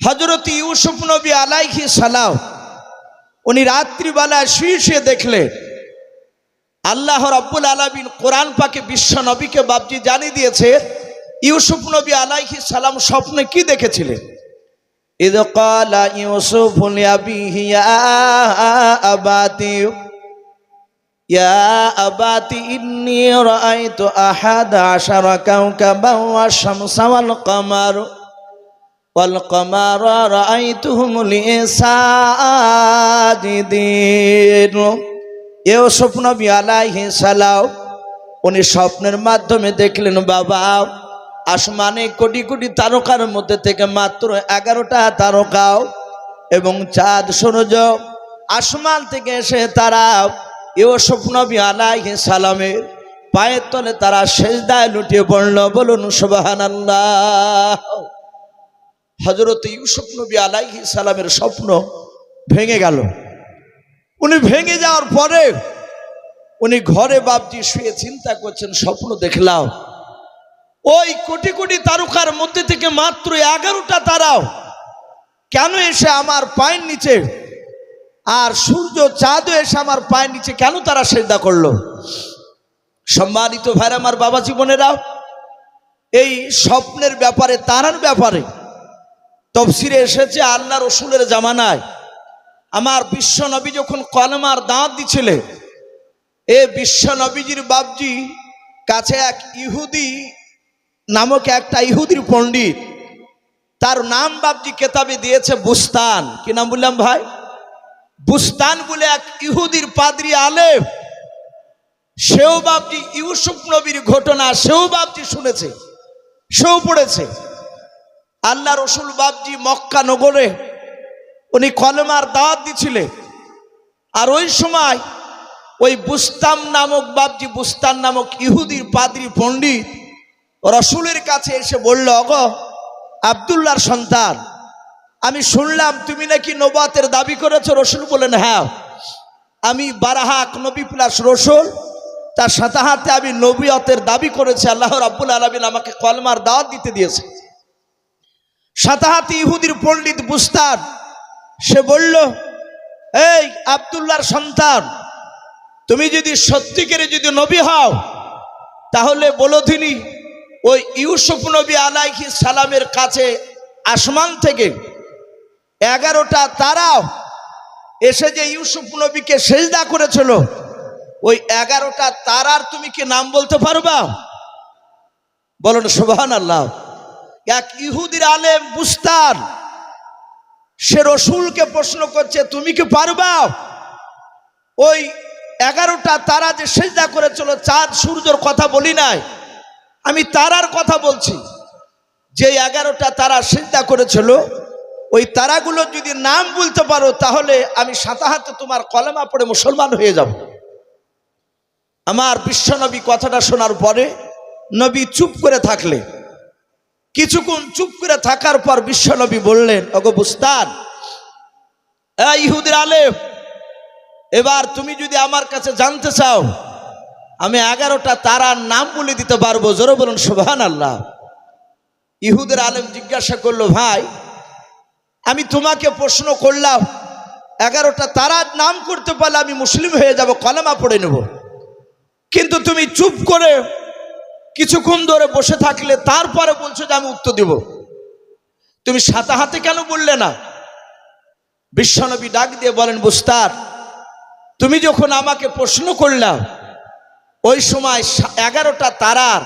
হজরত ইউসুফ নবী আলাইহি সালাম উনি রাত্রিবেলায় শুয়ে শুয়ে দেখলে আল্লাহ রব্বুল আলমিন কোরআন পাকে বিশ্ব নবীকে বাবজি জানিয়ে দিয়েছে ইউসুফ নবী আলাইহি সালাম স্বপ্নে কি দেখেছিলেন إذ قال يوسف لأبيه يا أباتي يا أبات إني رأيت أحد عشر كوكبا والشمس والقمر والقمر رأيتهم لي ساجدين ইউসুফ নবী আলাইহি সালাম উনি স্বপ্নের মাধ্যমে দেখলেন বাবা আসমানে কোটি কোটি তারকার মধ্যে থেকে মাত্র এগারোটা তারকাও এবং চাঁদ সূর্য আসমান থেকে এসে তারা ইউসুফ নবী আলাইহি সালামের পায়ের তলে তারা সেজদায় লুটিয়ে পড়ল বলুন সুবাহান আল্লাহ হজরত ইউসুফ নবী আলাইহি সালামের স্বপ্ন ভেঙে গেল। উনি ভেঙে যাওয়ার পরে উনি ঘরে বাপজি শুয়ে চিন্তা করছেন, স্বপ্ন দেখলাম। ওই কোটি কোটি তারকার মধ্যে থেকে মাত্র এগারোটা তারাও কেন এসে আমার পায়ের নিচে? আর সূর্য চাঁদও এসে আমার পায়ের নিচে কেন তারা সেদ্ধা করল? সম্মানিত ভাই আমার বাবা জীবনেরা, এই স্বপ্নের ব্যাপারে, তারার ব্যাপারে তফসিরে এসেছে আল্লাহ রসুলের জামানায়। আমার বিশ্ব নবী যখন কলমার দাঁত দিছিলে, এ বিশ্ব নবীজির বাবজি কাছে এক ইহুদি নামক একটা ইহুদির পণ্ডিত, তার নাম বাবজি কেতাবে দিয়েছে বুস্তান। কি নাম বললাম ভাই? বুস্তান বলে এক ইহুদির পাদ্রি আলেম। সেও বাবজি ইউসুফ নবীর ঘটনা সেও বাবজি শুনেছে, সেও পড়েছে। আল্লাহ রসুল বাবজি মক্কা নগরে উনি কলমার দাওয়াত দিছিলেন। আর ওই সময় ওই বুস্তাম নামক বাবজি বুস্তান নামক ইহুদির পাদ্রি পণ্ডিত রসুলের কাছে এসে বলল, অগ আবদুল্লার সন্তান, আমি শুনলাম তুমি নাকি নবাতের দাবি করেছ। রসুল বলেন হ্যাঁ আমি বারাহাক নবী প্লাস রসুল, তার সাথে হাতে আমি নবিয়তের দাবি করেছি। আল্লাহ রাব্বুল আলমিন আমাকে কলমার দাওয়াত দিতে দিয়েছে। সাতাহাতি ইহুদির পণ্ডিত বুস্তান সে বলল, এই আবদুল্লার সন্তান, তুমি যদি সত্যিকারে যদি নবী হও, তাহলে বলো তিনি ওই ইউসুফ নবী আলাইহি সালামের কাছে আসমান থেকে এগারোটা তারাও এসে যে ইউসুফ নবীকে সেজদা করেছিল, ওই এগারোটা তারার তুমি কি নাম বলতে পারবা? বলুন সুবহান আল্লাহ এক ইহুদির আলেম বুস্তান। সে রসুলকে প্রশ্ন করছে, তুমি কি পারবা? ওই এগারোটা তারা যে সেজদা করেছিল, চাঁদ সূর্যর কথা বলি নাই। আমি তারার কথা বলছি। যে এগারোটা তারা সেজদা করেছিল, ওই তারাগুলো যদি নাম বলতে পারো, তাহলে আমি সাতাহাতে তোমার কলেমা পড়ে মুসলমান হয়ে যাব। আমার বিশ্বনবী কথাটা শোনার পরে নবী চুপ করে থাকলে কিছুক্ষণ চুপ করে থাকার পর বিশ্বনবী বললেন অগো বুস্তান ইহুদের আলেম, এবার তুমি যদি আমার কাছে জানতে চাও, আমি এগারোটা তারার নাম বলে দিতে পারব। জোরে বলুন সুবহান আল্লাহ ইহুদের আলেম জিজ্ঞাসা করল, ভাই, আমি তোমাকে প্রশ্ন করলাম, এগারোটা তারার নাম করতে পারলে আমি মুসলিম হয়ে যাব, কলেমা পড়ে নেব। কিন্তু তুমি চুপ করে কিছুক্ষণ ধরে বসে থাকলে তারপরে বলছো যে আমি উত্তর দিব। তুমি সাতা হাতে কেন বললে না? বিশ্বনবী ডাক দিয়ে বলেন বুস্তার তুমি যখন আমাকে প্রশ্ন করলাম ওই সময় এগারোটা তারার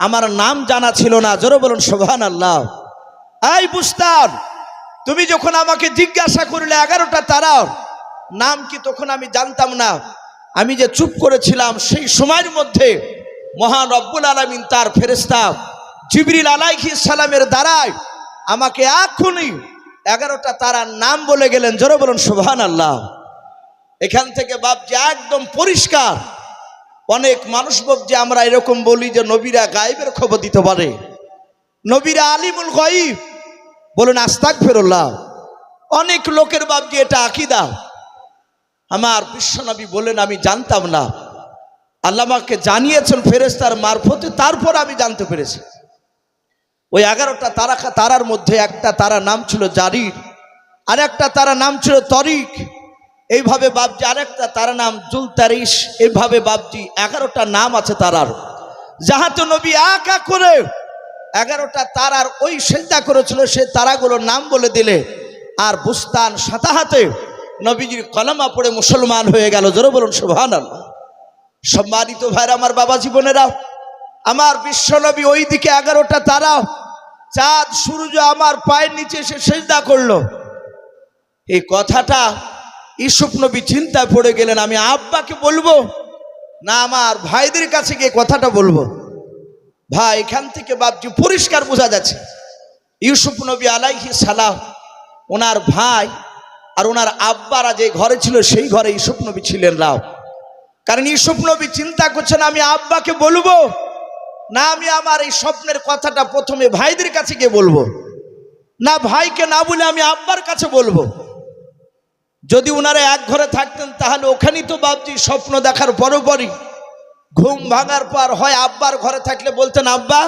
আমার নাম জানা ছিল না। জোরে বলুন সোভান আল্লাহ এই বুস্তার তুমি যখন আমাকে জিজ্ঞাসা করলে এগারোটা তারার নাম কি তখন আমি জানতাম না। আমি যে চুপ করেছিলাম সেই সময়ের মধ্যে মহান রব্বুল আলমিন তার ফেরেস্তা জিবরিল আলাইহি সালামের দ্বারায় আমাকে এখনই এগারোটা তারার নাম বলে গেলেন, জোরে বলুন সোভান আল্লাহ এখান থেকে বাপজি একদম পরিষ্কার। অনেক মানুষ যে আমরা এরকম বলি যে নবীরা গায়েবের খবর দিতে পারে। নবীরা আলিমুল গাইব বলুন আস্তাক ফেরুল্লাহ অনেক লোকের বাপজি এটা আকিদা। আমার বিশ্বনবী বলেন আমি জানতাম না। আল্লাহ আমাকে জানিয়েছেন ফেরেস্তার মারফতে, তারপর আমি জানতে পেরেছি। ওই এগারোটা তারা তারার মধ্যে একটা তারা নাম ছিল জারির আর একটা তারা নাম ছিল তরিক। এইভাবে বাবজি আরেকটা তারা নাম জুল তারিস এইভাবে বাবজি এগারোটা নাম আছে তারার। যাহাতে নবী আঁকা করে এগারোটা তারার ওই সেজদা করেছিল, সে তারাগুলোর নাম বলে দিলে। আর বুস্তান সাতাহাতে নবীজির কলমা পড়ে মুসলমান হয়ে গেল। জোরে বলুন আল্লাহ সম্মানিত ভাইরা, আমার বাবা জীবনেরা, আমার বিশ্বনবী ওই দিকে এগারোটা তারা, চাঁদ, সূর্য আমার পায়ের নিচে এসে সেজদা করল। এই কথাটা ইসুফ নবী চিন্তায় পড়ে গেলেন, আমি আব্বাকে বলব, না আমার ভাইদের কাছে গিয়ে কথাটা বলব। ভাই, এখান থেকে বাপজি পরিষ্কার বোঝা যাচ্ছে। ইউসুফ নবী আলাইহি সালাহ ওনার ভাই আর ওনার আব্বারা যে ঘরে ছিল, সেই ঘরে ইউসুফ নবী ছিলেন, রাও। কারণ ইউসুফ নবী চিন্তা করছেন, আমি আব্বাকে বলব, না আমি আমার এই স্বপ্নের কথাটা প্রথমে ভাইদের কাছে গিয়ে বলব, না ভাইকে না বলে আমি আব্বার কাছে বলব। যদি ওনারা এক ঘরে থাকতেন, তাহলে ওখানেই তো বাবজি স্বপ্ন দেখার পরপরই ঘুম ভাঙার পর হয় আব্বার ঘরে থাকলে বলতেন, আব্বা,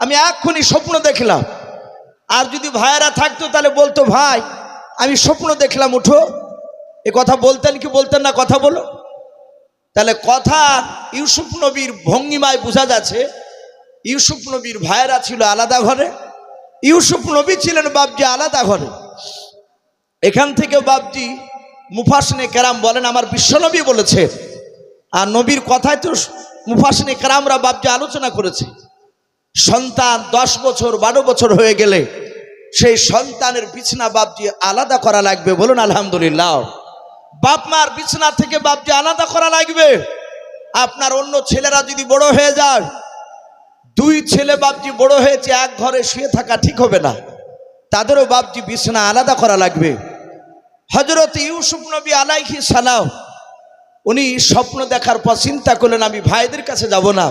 আমি এক্ষুনি স্বপ্ন দেখলাম। আর যদি ভাইয়েরা থাকতো, তাহলে বলতো, ভাই, আমি স্বপ্ন দেখলাম, উঠো। এ কথা বলতেন কি বলতেন না, কথা বলো। তাহলে কথা ইউসুফ নবীর ভঙ্গিমায় বোঝা যাচ্ছে, ইউসুফ নবীর ভাইয়েরা ছিল আলাদা ঘরে, ইউসুফ নবী ছিলেন বাবজি আলাদা ঘরে। এখান থেকে বাবজি মুফাসনে কেরাম বলেন, আমার বিশ্বনবী বলেছে। আর নবীর কথায় তো মুফাসনে কেরামরা বাবজি আলোচনা করেছে। সন্তান দশ বছর, বারো বছর হয়ে গেলে সেই সন্তানের বিছনা বাবজি আলাদা করা লাগবে বলুন, আলহামদুলিল্লাহ। বাপ মার বিছনা থেকে বাবজি আলাদা করা লাগবে। আপনার অন্য ছেলেরা যদি বড় হয়ে যায়, দুই ছেলে বাপজি বড় হয়েছে, এক ঘরে শুয়ে থাকা ঠিক হবে না। তাদেরও বাপজি বিছনা আলাদা করা লাগবে। হজরত ইউসুফ নবী আলাইহি সালাম, উনি স্বপ্ন দেখার পর চিন্তা করলেন, আমি ভাইদের কাছে যাব না।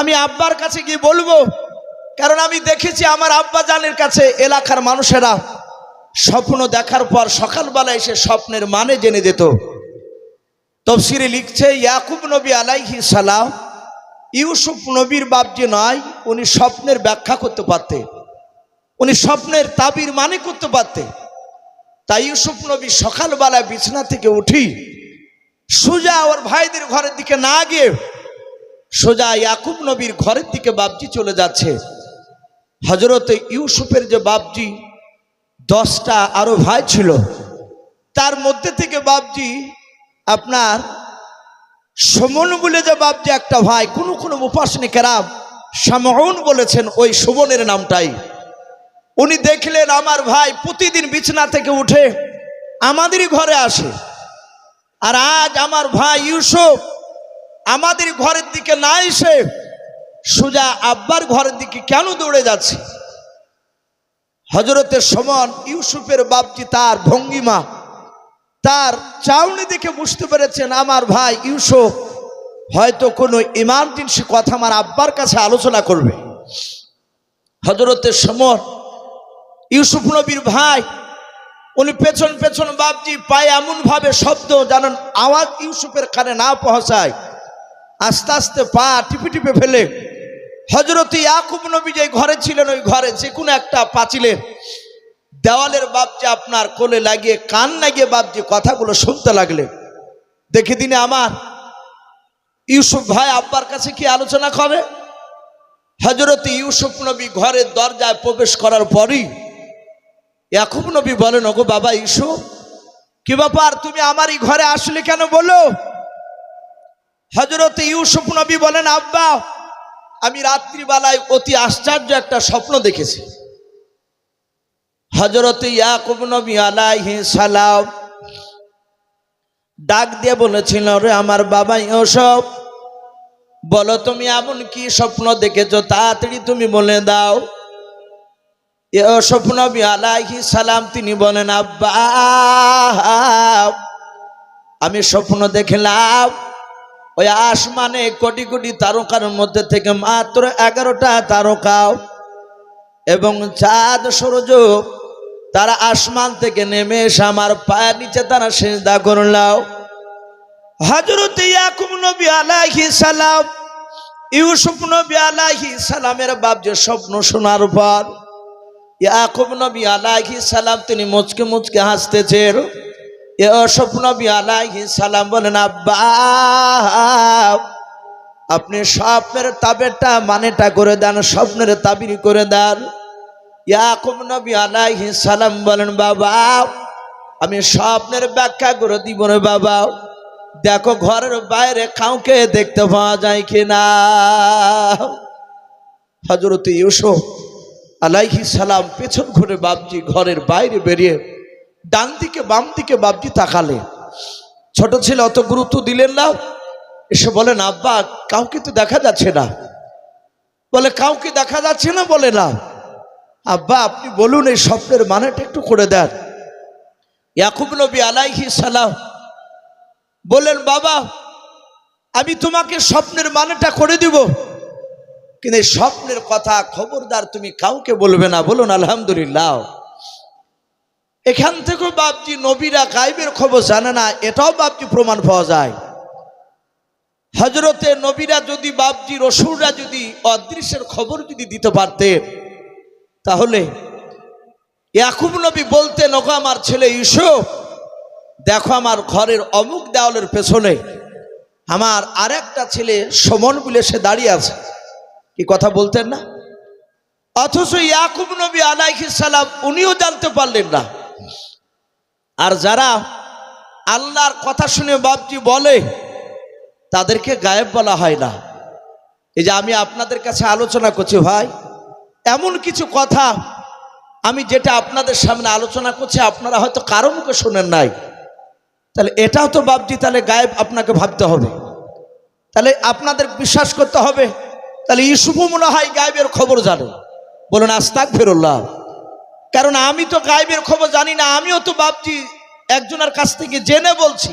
আমি আব্বার কাছে গিয়ে বলব, কারণ আমি দেখেছি আমার আব্বা জানের কাছে এলাকার মানুষেরা স্বপ্ন দেখার পর সকালবেলা সে স্বপ্নের মানে জেনে যেত তফসিরে লিখছে, ইয়াকুব নবী আলাইহি সালাম, ইউসুফ নবীর বাপ যে নয়, উনি স্বপ্নের ব্যাখ্যা করতে পারতে উনি স্বপ্নের তাবির মানে করতে পারতে তাই ইউসুফ নবী সকালবেলায় বিছনা থেকে উঠি, সোজা ওর ভাইদের ঘরের দিকে না গিয়ে সোজা ইয়াকুব নবীর ঘরের দিকে বাবজি চলে যাচ্ছে। হজরত ইউসুফের যে বাবজি দশটা আরও ভাই ছিল। তার মধ্যে থেকে বাবজি আপনার সমন বলে যে বাবজি একটা ভাই, কোনো কোনো উপাসনী কেরাম সামহন বলেছেন ওই সুমনের নামটাই। উনি দেখলেন আমার ভাই প্রতিদিন বিছনা থেকে উঠে আমাদেরই ঘরে আসে। আর আজ আমার ভাই ইউসুফ আমাদের ঘরের দিকে না এসে সোজা আব্বার ঘরের দিকে কেন দৌড়ে যাচ্ছে? হজরতের সমান ইউসুফের বাপজি তার ভঙ্গিমা, তার চাউনি দেখে বুঝতে পেরেছেন, আমার ভাই ইউসুফ, হয়তো কোনো ইমার্জেন্সি কথা আমার আব্বার কাছে আলোচনা করবে। হজরতের সমর ইউসুফ নবীর ভাই, উনি পেছন পেছন বাপজি পায়ে এমনভাবে শব্দ জানেন, আওয়াজ ইউসুফের কানে না পৌঁছায়, আস্তে আস্তে পা টিপে টিপে ফেলে হজরত ইয়াকুব নবী যে ঘরে ছিলেন, ওই ঘরে যে কোনো একটা পাঁচিলের দেওয়ালের বাপজি আপনার কোলে লাগিয়ে, কান লাগিয়ে বাপজি কথাগুলো শুনতে লাগলে। দেখে দিনে আমার ইউসুফ ভাই আব্বার কাছে কি আলোচনা করে? হজরত ইউসুফ নবী ঘরের দরজায় প্রবেশ করার পরই ইয়াকুব নবী বলেন, ওগো বাবা ইউসুফ, কি ব্যাপার? তুমি আমারই ঘরে আসলে কেন বলো? হজরত ইউসুফ নবী বলেন, আব্বা আমি রাত্রিবেলায় অতি আশ্চর্য একটা স্বপ্ন দেখেছি। হজরত ইয়াকুব নবী আলাইহি সালাম ডাক দিয়ে বলেছিল রে আমার বাবা ইউসুফ বলো তুমি এমন কি স্বপ্ন দেখেছ? তাড়াতাড়ি তুমি বলে দাও। ইউসুফ নবী আলাইহি সালাম, তিনি বলেন, আব্বা, আমি স্বপ্ন দেখলাম। ওই আসমানে কোটি কোটি তারকার মধ্যে থেকে মাত্র এগারোটা তারকা এবং চাঁদ সূর্য, তারা আসমান থেকে নেমে এসে আমার পায়ের নিচে তারা সেজদা করলাও হজরত ইয়াকুব নবী আলাইহি সালাম, ইউসুফ নবী আলাইহি সালামের বাপ যে স্বপ্ন শোনার পর, ইয়াকুব নবী আলাইহি সালাম তিনি মুচকে মুচকে হাসতেছেন। নবী আলাইহি সালাম বলেন আপনি স্বপ্নের তাবেরটা মানেটা করে দেন, স্বপ্নের তাবির করে দেন। ইয়াকুব নবী আলাইহি সালাম বলেন, বাবা, আমি স্বপ্নের ব্যাখ্যা করে দিব রে বাবা। দেখো, ঘরের বাইরে কাউকে দেখতে পাওয়া যায় কিনা? হজরত ইউসুফ আলাইহি সালাম পেছন ঘুরে বাবজি ঘরের বাইরে বেরিয়ে ডান দিকে, বাম দিকে বাবজি তাকালে। ছোট ছেলে অত গুরুত্ব দিলেন না। এসে বলেন আব্বা, কাউকে তো দেখা যাচ্ছে না। বলে, কাউকে দেখা যাচ্ছে না? বলে, না। আব্বা, আপনি বলুন, এই স্বপ্নের মানেটা একটু করে দেন। ইয়াকুব নবী আলাইহি সালাম বললেন, বাবা, আমি তোমাকে স্বপ্নের মানেটা করে দিব। কিন্তু এই স্বপ্নের কথা খবরদার তুমি কাউকে বলবে না। বলুন, আলহামদুলিল্লাহ। এখান থেকেও বাপজি নবীরা গাইবের খবর জানে না, এটাও বাপজি প্রমাণ পাওয়া যায়। হজরতে নবীরা যদি বাপজি রসুররা যদি অদৃশ্যের খবর যদি দিতে পারতেন তাহলে ইয়াকুব নবী বলতেন, ওগো আমার ছেলে ইউসুফ, দেখো আমার ঘরের অমুক দেওয়ালের পেছনে আমার আরেকটা ছেলে সমন বলে সে দাঁড়িয়ে আছে। কি কথা বলতেন না? অথচ ইয়াকুব নবী আলাইহিস সালাম, উনিও জানতে পারলেন না। আর যারা আল্লাহর কথা শুনে বাপজি বলে, তাদেরকে গায়েব বলা হয় না। এই যে আমি আপনাদের কাছে আলোচনা করছি ভাই, এমন কিছু কথা আমি যেটা আপনাদের সামনে আলোচনা করছি, আপনারা হয়তো কারও মুখে শোনেন নাই। তাহলে এটাও তো বাপজি, তাহলে গায়েব আপনাকে ভাবতে হবে। তাহলে আপনাদের বিশ্বাস করতে হবে। তাহলে ইসুফও মনে হয় গায়েবের খবর জানে বলুন আস্তাক ফেরুল্লাহ কারণ আমি তো গায়েবের খবর জানি না, আমিও তো বাপজি একজনের কাছ থেকে জেনে বলছি।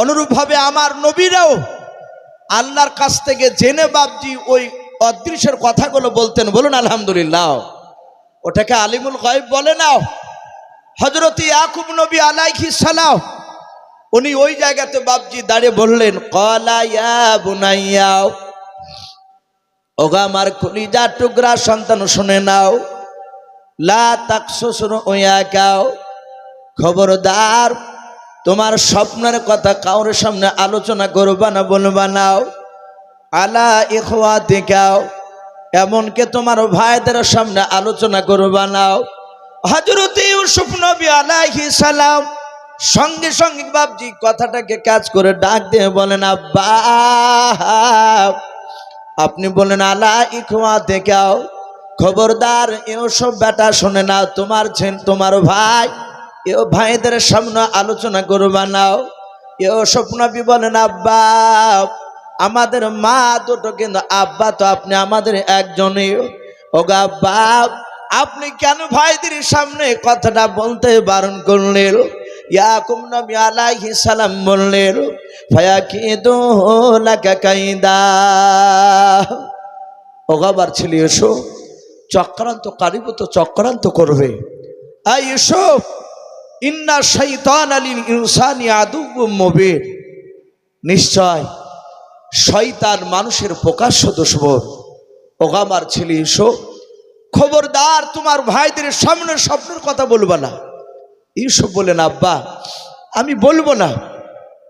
অনুরূপভাবে আমার নবীরাও আল্লাহর কাছ থেকে জেনে বাপজি ওই অদৃশ্যের কথাগুলো বলতেন। বলুন, আলহামদুলিল্লাহ। ওটাকে আলিমুল গায়েব বলে নাও। হজরত ইয়াকুব নবী আলাইহি সালাম, উনি ওই জায়গাতে বাপজি দাঁড়িয়ে বললেন, কলা ইয়া বুনাইয়াও ওগা আমার কলিজা টুকরা সন্তান শুনে নাও। লা তাকসুসুর ওয়া কাও। খবরদার, তোমার স্বপ্নের কথা কাউর সামনে আলোচনা করবা না, বলবা নাও আলা ইখওয়া দেখাও এমনকি তোমার ভাইদের সামনে আলোচনা করবা নাও হজরত ইউসুফ নবী আলাইহি সালাম সঙ্গে সঙ্গে বাবজি কথাটাকে কাজ করে ডাক দিয়ে বলেন, আব্বা, আপনি বলেন, আলা ইখওয়া দেখাও খবরদার এসব বেটা শোনে না, তোমার ছেন, তোমার ভাই, এও ভাইদের সামনে আলোচনা করবা নাও এও স্বপ্নবি বলেন আব্বা আমাদের মা দুটো কিন্তু আব্বা তো আপনি আমাদের একজনই। ওগা আব্বা আপনি কেন ভাইদের সামনে কথাটা বলতে বারণ করলেন? ইয়াকুম নবী আলাইহিস সালাম বললেন, ফায়াকিদু লাকা কাইদা। ওগাবার ছেলে এসো। চক্রান্ত, কারিব তো চক্রান্ত করবে। আই এসো ইন্না শৈতান আলীল ইনসানি আদুব মবির নিশ্চয়, শয়তান মানুষের প্রকাশ্য দুশ্মন। ওগামার ছেলে এসো খবরদার, তোমার ভাইদের সামনে স্বপ্নের কথা বলবা না। ইসব বলেন আব্বা, আমি বলব না।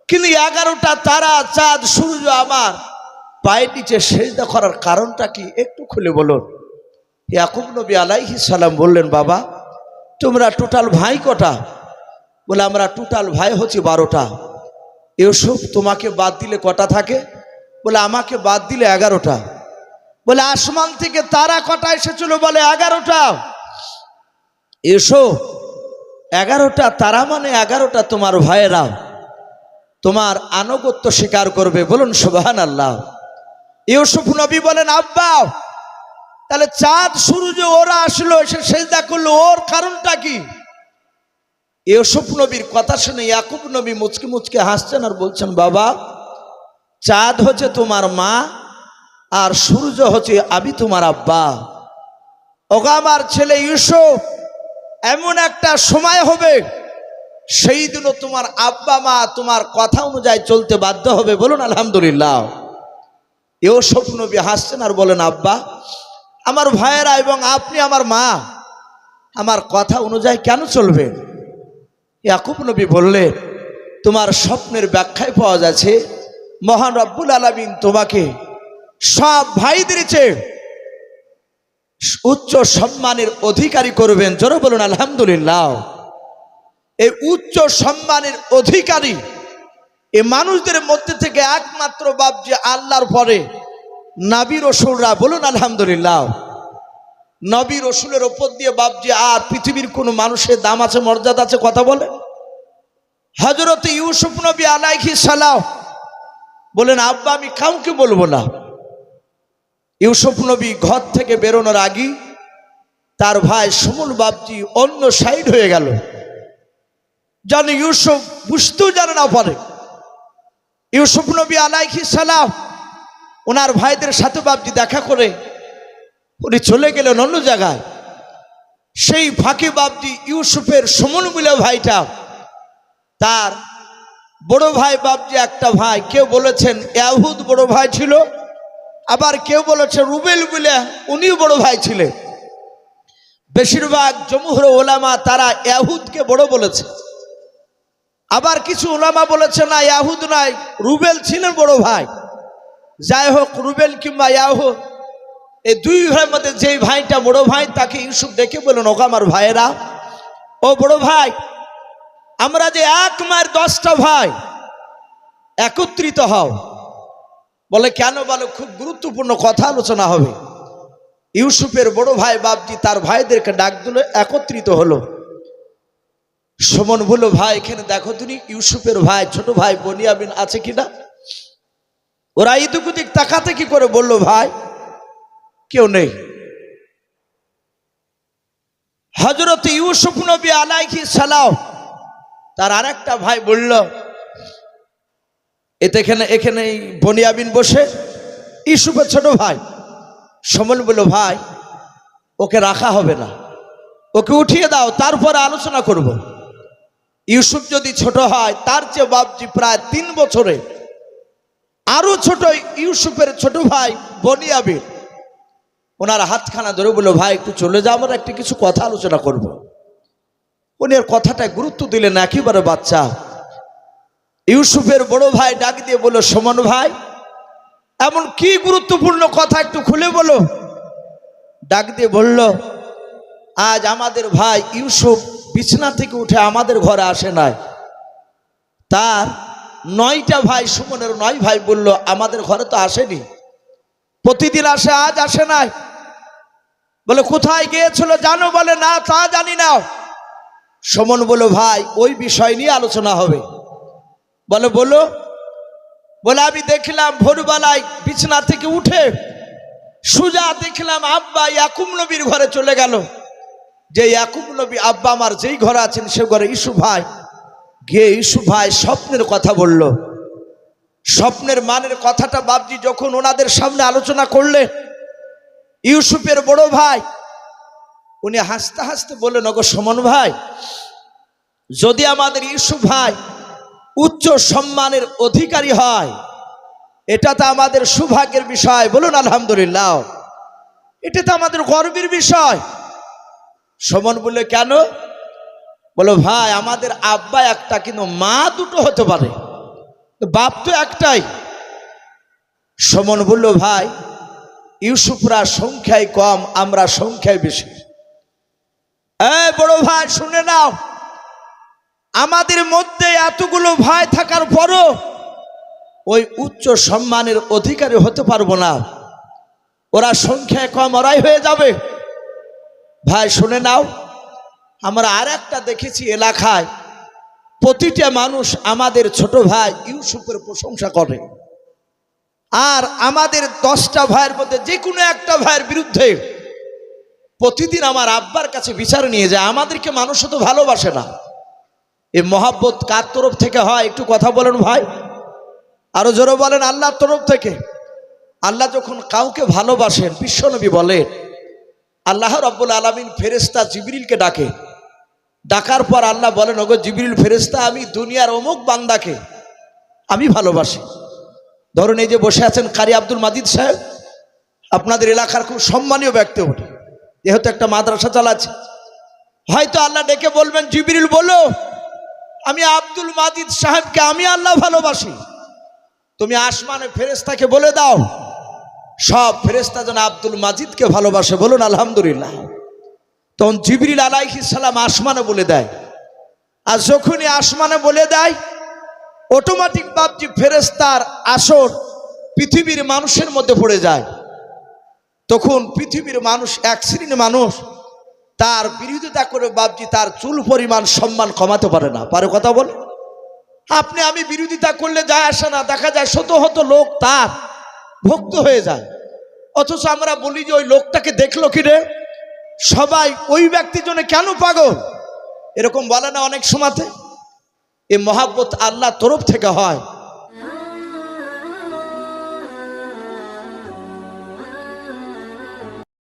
কিন্তু এগারোটা তারা, চাঁদ, সূর্য, আমার পায়ের নিচে সেজদা করার কারণটা কি? একটু খুলে বলুন। ইয়াকুব নবী আলাইহি সালাম বললেন, বাবা, তোমরা টোটাল ভাই কটা? বলে, আমরা টোটাল ভাই হচ্ছি বারোটা। এসব তোমাকে বাদ দিলে কটা থাকে? বলে, আমাকে বাদ দিলে এগারোটা। বলে, আসমান থেকে তারা কটা এসেছিল? বলে, এগারোটা। এসো, এগারোটা তারা মানে এগারোটা তোমার ভাইয়েরা। তোমার আনুগত্য স্বীকার করবে। বলুন সুবাহান আল্লাহ ইউসুফ নবী বলেন, আব্বা তাহলে চাঁদ, সূর্য, ওরা আসলো, এসে সেজদা করল, ওর কারণটা কি? ইউসুফ নবীর কথা শুনে ইয়াকুব নবী মুচকে মুচকে হাসছেন আর বলছেন, বাবা, চাঁদ হচ্ছে তোমার মা আর সূর্য হচ্ছে আমি তোমার আব্বা। ওগা, আমার ছেলে ইউসুফ, এমন একটা সময় হবে, সেই দিনও তোমার আব্বা মা তোমার কথা অনুযায়ী চলতে বাধ্য হবে। বলুন, আলহামদুলিল্লাহ। ইউসুফ নবী হাসছেন আর বলেন, আব্বা আমার ভাইয়েরা এবং আপনি আমার মা, আমার কথা অনুযায়ী কেন চলবে? ইয়াকুব নবী বললেন, তোমার স্বপ্নের ব্যাখ্যায় পাওয়া যাচ্ছে, মহান রব্বুল আলমিন তোমাকে সব ভাইদের চেয়ে উচ্চ সম্মানের অধিকারী করবেন। জোরে বলুন, আলহামদুলিল্লাহ। এই উচ্চ সম্মানের অধিকারী এ মানুষদের মধ্যে থেকে একমাত্র বাপ যে আল্লাহর পরে। নাবি রসুলরা বলুন, আলহামদুলিল্লাহ। নবী রসুলের ওপর দিয়ে বাপ যে আর পৃথিবীর কোনো মানুষের দাম আছে, মর্যাদা আছে, কথা বলে? হজরত ইউসুফ নবী আলাইহি সালাম বলেন, আব্বা, আমি কাউকে বলব না। ইউসুফ নবী ঘর থেকে বেরোনোর আগেই তার ভাই সমুল বাপজি অন্য সাইড হয়ে গেল। যেন ইউসুফ বুঝতেও জানে না পারে। ইউসুফ নবী আলাইহি সালাম ওনার ভাইদের সাথে বাপজি দেখা করে উনি চলে গেলেন অন্য জায়গায়। সেই ফাঁকে বাপজি ইউসুফের সমন মিলে ভাইটা, তার বড় ভাই বাপজি একটা ভাই, কেউ বলেছেন ইয়াহুদ বড় ভাই ছিল, আবার কেউ বলেছে রুবেল বলে উনিও বড় ভাই ছিলেন। বেশিরভাগ জমুহর ওলামা তারা ইয়াহুদকে বড় বলেছে। আবার কিছু ওলামা বলেছে, না, ইয়াহুদ নাই রুবেল ছিলেন বড় ভাই। যাই হোক রুবেল কিংবা ইয়াহুদ, এই দুই ভাইয়ের মধ্যে যেই ভাইটা, বড় ভাই, তাকে ইউসুফ দেখে বললেন ওকে আমার ভাইয়েরা, ও বড় ভাই, আমরা যে এক মায়ের দশটা ভাই, একত্রিত হও। বলে, কেন বলো, খুব গুরুত্বপূর্ণ কথা আলোচনা হবে। ইউসুফের বড় ভাই বাপজি তার ভাইদেরকে ডাক দিল, একত্রিত হলো। সমন বলল, ভাই, এখানে দেখো তুমি, ইউসুফের ভাই, ছোট ভাই বনিয়াবিন আছে কিনা? ওরা ইদুক উদিক তাকাতে কি করে বলল, ভাই, কেউ নেই। হজরত ইউসুফ নবী আলাইহি সালাম তার আরেকটা ভাই বলল এতে এখানে এখানে বনিয়াবিন বসে। ইউসুফের ছোট ভাই সমল বলল, ভাই, ওকে রাখা হবে না। ওকে উঠিয়ে দাও, তারপরে আলোচনা করব। ইউসুফ যদি ছোট হয়, তার চেয়ে বাপজি প্রায় তিন বছরে আরও ছোট ইউসুফের ছোট ভাই বনিয়াবিন ওনার হাতখানা ধরে বলল, ভাই, একটু চলে যাও আমরা একটু কিছু কথা আলোচনা করব। উনি আর কথাটা গুরুত্ব দিলেন একেবারে বাচ্চা। ইউসুফের বড় ভাই ডাক দিয়ে বলল, সমন ভাই, এমন কি গুরুত্বপূর্ণ কথা একটু খুলে বলো? ডাক দিয়ে বলল, আজ আমাদের ভাই ইউসুফ বিছনা থেকে উঠে আমাদের ঘরে আসে নাই। তার নয়টা ভাই সুমনের নয় ভাই বলল, আমাদের ঘরে তো আসেনি। প্রতিদিন আসে, আজ আসে নাই। বলে, কোথায় গিয়েছিল জানো? বলে, না, তা জানি না। সমন বলো ভাই, ওই বিষয় নিয়ে আলোচনা হবে। বলে, বলো। বলে, আমি দেখলাম ভোরবেলায় বিছনা থেকে উঠে সুজা দেখলাম আব্বা ইয়াকুব নবীর ঘরে চলে গেল। যে ইয়াকুব নবী আব্বা, আমার যেই ঘরে আছেন সে ঘরে, ইসু ভাই গিয়ে ইসু ভাই স্বপ্নের কথা বলল। স্বপ্নের মানের কথাটা বাবজি যখন ওনাদের সামনে আলোচনা করলে, ইউসুফের বড় ভাই, উনি হাসতে হাসতে বললেন, ওগো সমন ভাই, যদি আমাদের ইউসুফ ভাই উচ্চ সম্মানের অধিকারী হয়, এটা তো আমাদের সৌভাগ্যের বিষয়। বলুন, আলহামদুলিল্লাহ। এটা তো আমাদের গর্বের বিষয়। সমন বললে, কেন? বলো, ভাই, আমাদের আব্বা একটা, কিন্তু মা দুটো হতে পারে। বাপ তো একটাই। সমন বলল, ভাই, ইউসুফরা সংখ্যায় কম, আমরা সংখ্যায় বেশি। বড় ভাই, শুনে নাও, আমাদের মধ্যে এতগুলো ভাই থাকার পরও ওই উচ্চ সম্মানের অধিকারী হতে পারব না। ওরা সংখ্যায় কম, ওরাই হয়ে যাবে। ভাই, শুনে নাও আমরা আর একটা দেখেছি এলাকায় প্রতিটা মানুষ আমাদের ছোট ভাই ইউসুফের প্রশংসা করে। আর আমাদের দশটা ভাইয়ের মধ্যে যে কোনো একটা ভাইয়ের বিরুদ্ধে প্রতিদিন আমার আব্বার কাছে বিচার নিয়ে যায়। আমাদেরকে মানুষ তো ভালোবাসে না। এই মহাব্বত কার তরফ থেকে হয়? একটু কথা বলেন ভাই। আরও জোরে বলেন, আল্লাহর তরফ থেকে। আল্লাহ যখন কাউকে ভালোবাসেন, বিশ্বনবী বলেন, আল্লাহ রব্বুল আলমিন ফেরেস্তা জিবরিলকে ডাকে। ডাকার পর আল্লাহ বলেন, ওগো জিবরিল ফেরেস্তা আমি দুনিয়ার অমুক বান্দাকে আমি ভালোবাসি। ধরুন এই যে বসে আছেন কারি আব্দুল মাজিদ সাহেব, আপনাদের এলাকার খুব সম্মানীয় ব্যক্তি ওঠে যেহেতু একটা মাদ্রাসা চালাচ্ছে। হয়তো আল্লাহ ডেকে বলবেন, জিবিরিল, বলো, আমি আব্দুল মাজিদ সাহেবকে আমি আল্লাহ ভালোবাসি। তুমি আসমানে ফেরেস্তাকে বলে দাও, সব ফেরেস্তা যেন আব্দুল মাজিদকে ভালোবাসে। বলুন, আলহামদুলিল্লাহ। তখন জিবরিল সালাম আসমানে বলে দেয়। আর যখনই আসমানে বলে দেয় অটোমেটিক বাপজি ফেরেস্তার আসর পৃথিবীর মানুষের মধ্যে পড়ে যায়। তখন পৃথিবীর মানুষ, এক শ্রেণির মানুষ, তার বিরোধিতা করে বাপজি তার চুল পরিমাণ সম্মান কমাতে পারে না। পারে কথা বল? আপনি, আমি বিরোধিতা করলে যায় আসে না, দেখা যায় শত হত লোক তার ভক্ত হয়ে যায়। অথচ আমরা বলি যে ওই লোকটাকে দেখল কি রে সবাই ওই ব্যক্তির জন্য কেন পাগল? এরকম বলে না অনেক সময়তে? এই মহাব্বত আল্লাহ তরফ থেকে হয়।